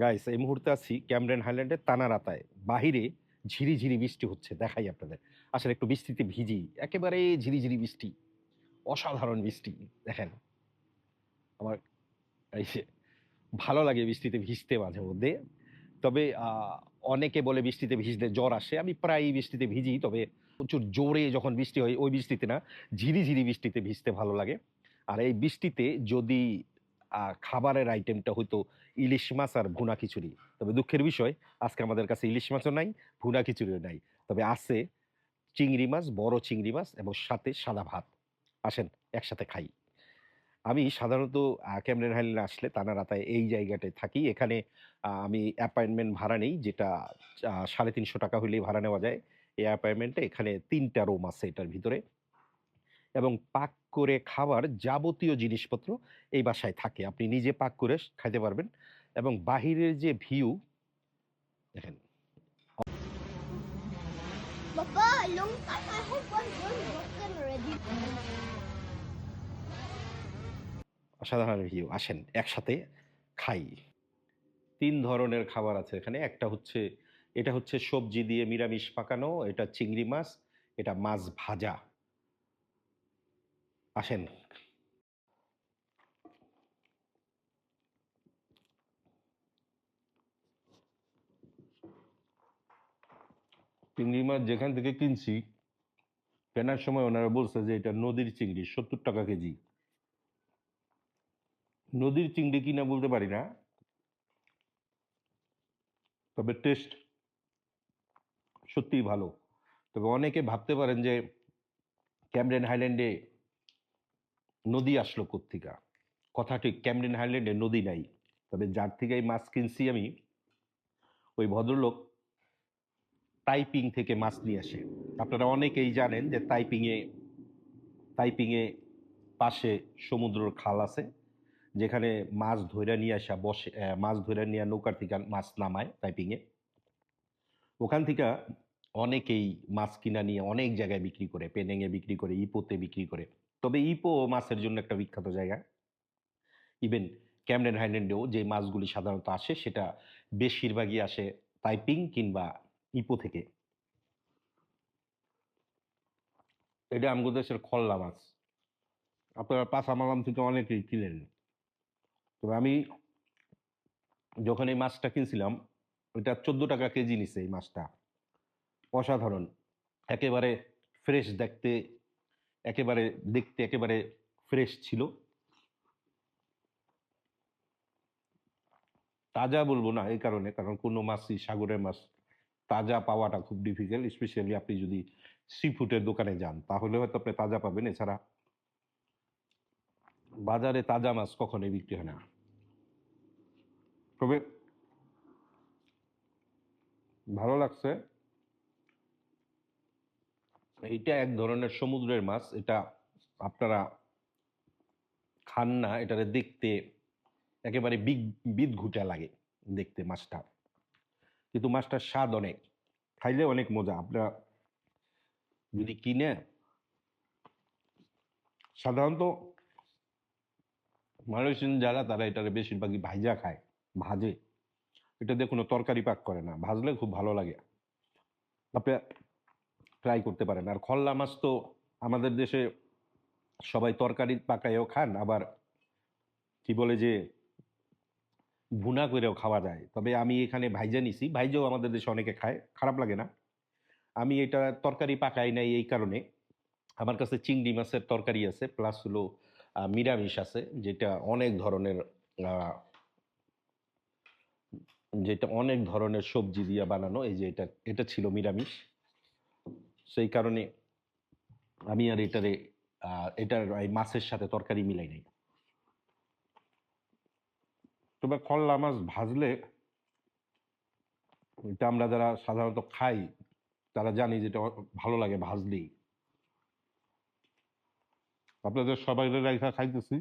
Guys এই মুহূর্তে আছি ক্যামরেন হাইল্যান্ডের তানারাতায়। বাহিরে ঝিরি ঝিরি বৃষ্টি হচ্ছে, দেখাই আপনাদের। আসলে একটু বৃষ্টিতে ভিজি, একেবারে ঝিরি ঝিরি বৃষ্টি, অসাধারণ বৃষ্টি, দেখেন। আমার এই ভালো লাগে বৃষ্টিতে ভিজতে মাঝে মধ্যে। তবে অনেকে বলে বৃষ্টিতে ভিজলে জ্বর আসে। আমি প্রায় বৃষ্টিতে ভিজি, তবে প্রচুর জোরে যখন বৃষ্টি হয়, ওই বৃষ্টিতে না, ঝিরি ঝিরি বৃষ্টিতে ভিজতে ভালো লাগে। আর এই বৃষ্টিতে যদি খাবারের আইটেমটা হয়তো ইলিশ মাছ আর ভুনা খিচুড়ি। তবে দুঃখের বিষয়, আজকে আমাদের কাছে ইলিশ মাছও নাই, ভুনা খিচুড়িও নাই। তবে আছে চিংড়ি মাছ, বড় চিংড়ি মাছ এবং সাথে সাদা ভাত। আসেন, একসাথে খাই। আমি সাধারণত ক্যামরেন হাইল্যান্ডে আসলে তানারাতায় এই জায়গাটায় থাকি। এখানে আমি অ্যাপয়েন্টমেন্ট ভাড়া নেই, যেটা সাড়ে তিনশো টাকা হলেই ভাড়া নেওয়া যায়। এই অ্যাপয়েন্টমেন্টে এখানে তিনটা রুম আছে এটার ভিতরে। এবং পাক করে খাবার যাবতীয় জিনিসপত্র এই বাসায় থাকে। আপনি নিজে পাক করে খাইতে পারবেন এবং বাহিরের যে ভিউ দেখেন. অসাধারণ ভিউ আসেন একসাথে খাই। তিন ধরনের খাবার আছে এখানে। একটা হচ্ছে এটা হচ্ছে সবজি দিয়ে নিরামিষ পাকানো এটা চিংড়ি মাছ এটা মাছ ভাজা। আসেন। চিংড়ি মাছ যেখান থেকে কিনছি, কেনার সময় ওনারা বলছে যে এটা নদীর চিংড়ি, সত্তর টাকা কেজি। নদীর চিংড়ি কিনা বলতে পারি না। তবে টেস্ট সত্যিই ভালো। তবে অনেকে ভাবতে পারেন যে ক্যামরেন হাইল্যান্ডে নদী আসলো কোত্থেকা? কথা ঠিক ক্যামরেন হাইল্যান্ডে নদী নাই। তবে যার থেকে এই মাছ কিনছি আমি, ওই ভদ্রলোক টাইপিং থেকে মাছ নিয়ে আসে। আপনারা অনেকেই জানেন যে টাইপিংয়ে টাইপিংয়ে পাশে সমুদ্রর খাল আছে, যেখানে মাছ ধরে নিয়ে আসা বসে মাছ ধরে নিয়ে নৌকার থেকে মাছ নামায় টাইপিংয়ে ওখান থেকে অনেকেই মাছ কিনা নিয়ে অনেক জায়গায় বিক্রি করে পেনেঙে বিক্রি করে, ইপোতে বিক্রি করে। তবে ইপো মাছের জন্য একটা বিখ্যাত জায়গা। ইভেন ক্যামরেন হাইল্যান্ডেও যে মাছগুলি সাধারণত আসে, সেটা বেশিরভাগই আসে টাইপিং কিংবা ইপো থেকে। এটা আমগো দেশের খল্লা মাছ। আপনারা পাঁচামালাম থেকে অনেকেই কিনেন। তবে আমি যখন এই মাছটা কিনছিলাম, ওইটা চোদ্দ টাকা কেজি নিছে এই মাছটা। অসাধারণ। একেবারে ফ্রেশ দেখতে একেবারে দেখতে একেবারে ফ্রেশ ছিল। তাজা বলব না এই কারণে, কারণ কোনো মাছই, সাগরের মাছ তাজা পাওয়াটা খুব ডিফিকাল্ট স্পেশালি আপনি যদি সি ফুডের দোকানে যান, তাহলে হয়তো আপনি তাজা পাবেন। এছাড়া বাজারে তাজা মাছ কখনোই বিক্রি হয় না। তবে ভালো লাগছে এইটা এক ধরনের সমুদ্রের মাছ, এটা আপনারা খান না, এটারে দেখতে একেবারে বিগ বিদ ঘুটা লাগে দেখতে মাছটা। কিন্তু মাছটার স্বাদ অনেক, খাইলে অনেক মজা। আপনারা যদি কিনে, সাধারণত মালয়েশিয়ান যারা, তারা এটারে বেশিরভাগই ভাইজা খায়, ভাজে। এটা দিয়ে কোনো তরকারি পাক করে না, ভাজলে খুব ভালো লাগে। আপনি ট্রাই করতে পারেন। আর খল্লা মাছ তো আমাদের দেশে সবাই তরকারি পাকায়ও খান, আবার কি বলে যে ভুনা করেও খাওয়া যায়। তবে আমি এখানে ভাইজা নিছি, ভাইজাও আমাদের দেশে অনেকে খায়, খারাপ লাগে না। আমি এটা তরকারি পাকাই নাই এই কারণে। আমার কাছে চিংড়ি মাছের তরকারি আছে প্লাস হলো নিরামিষ আছে, যেটা অনেক ধরনের যেটা অনেক ধরনের সবজি দিয়ে বানানো, এই যে এটা এটা ছিল নিরামিষ। সেই কারণে আমি আর এটারে এটার মাছের সাথে তরকারি মিলাই নাই। তবে খল্লা মাছ ভাজলে এটা আমরা যারা সাধারণত খাই, তারা জানি যেটা ভালো লাগে ভাজলেই। আপনাদের সবাই খাইতেছি।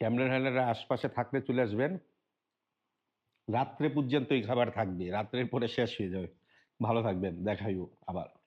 ক্যামেরা হ্যান্ডের আশপাশে থাকলে চলে আসবেন। রাত্রে পর্যন্ত এই খাবার থাকবে, রাত্রের পরে শেষ হয়ে যাবে। ভালো থাকবেন দেখাইও আবার।